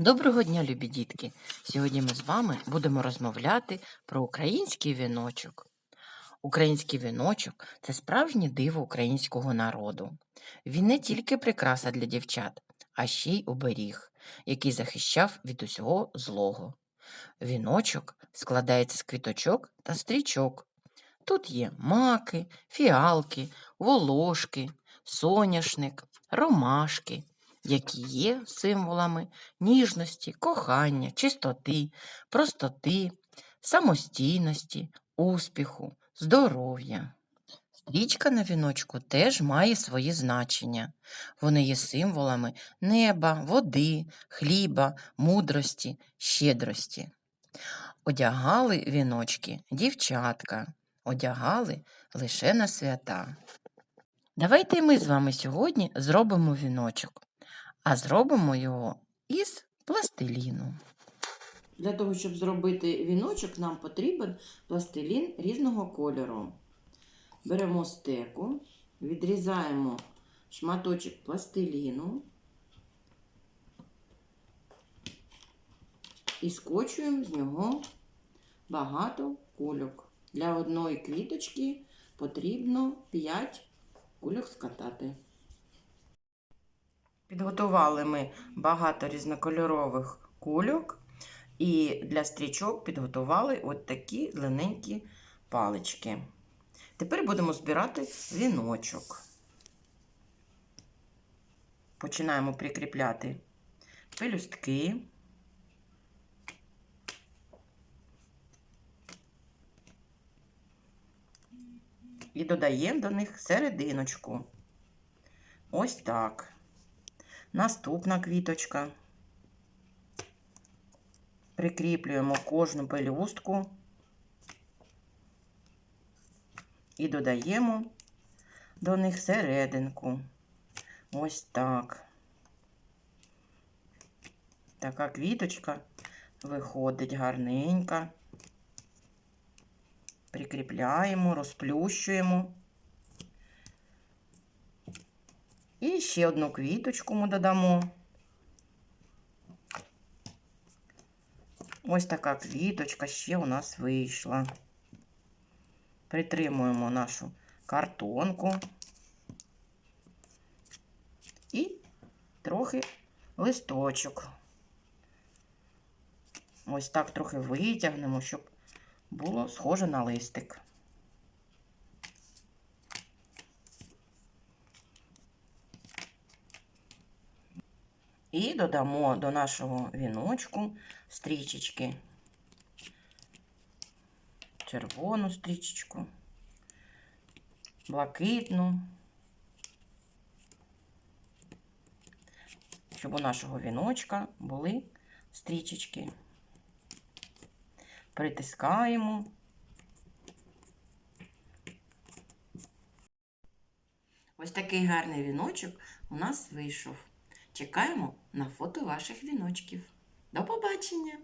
Доброго дня, любі дітки! Сьогодні ми з вами будемо розмовляти про український віночок. Український віночок це справжнє диво українського народу. Він не тільки прикраса для дівчат, а ще й оберіг, який захищав від усього злого. Віночок складається з квіточок та стрічок. Тут є маки, фіалки, волошки, соняшник, ромашки, які є символами ніжності, кохання, чистоти, простоти, самостійності, успіху, здоров'я. Стрічка на віночку теж має свої значення. Вони є символами неба, води, хліба, мудрості, щедрості. Одягали віночки дівчатка, одягали лише на свята. Давайте ми з вами сьогодні зробимо віночок, а зробимо його із пластиліну. Для того, щоб зробити віночок, нам потрібен пластилін різного кольору. Беремо стеку, відрізаємо шматочок пластиліну і скочуємо з нього багато кульок. Для одної квіточки потрібно 5 кульок скатати. Підготували ми багато різнокольорових кульок. І для стрічок підготували от такі длинненькі палички. Тепер будемо збирати віночок. Починаємо прикріпляти пелюстки. І додаємо до них серединочку. Ось так. Наступна квіточка. Прикріплюємо кожну пелюстку і додаємо до них серединку. Ось так. Така квіточка виходить гарненька. Прикріпляємо, розплющуємо. І ще одну квіточку ми додамо. Ось така квіточка ще у нас вийшла. Притримуємо нашу картонку і трохи листочок. Ось так трохи витягнемо, щоб було схоже на листик. І додамо до нашого віночку стрічечки. Червону стрічечку, блакитну, щоб у нашого віночка були стрічечки. Притискаємо. Ось такий гарний віночок у нас вийшов. Чекаємо на фото ваших віночків. До побачення!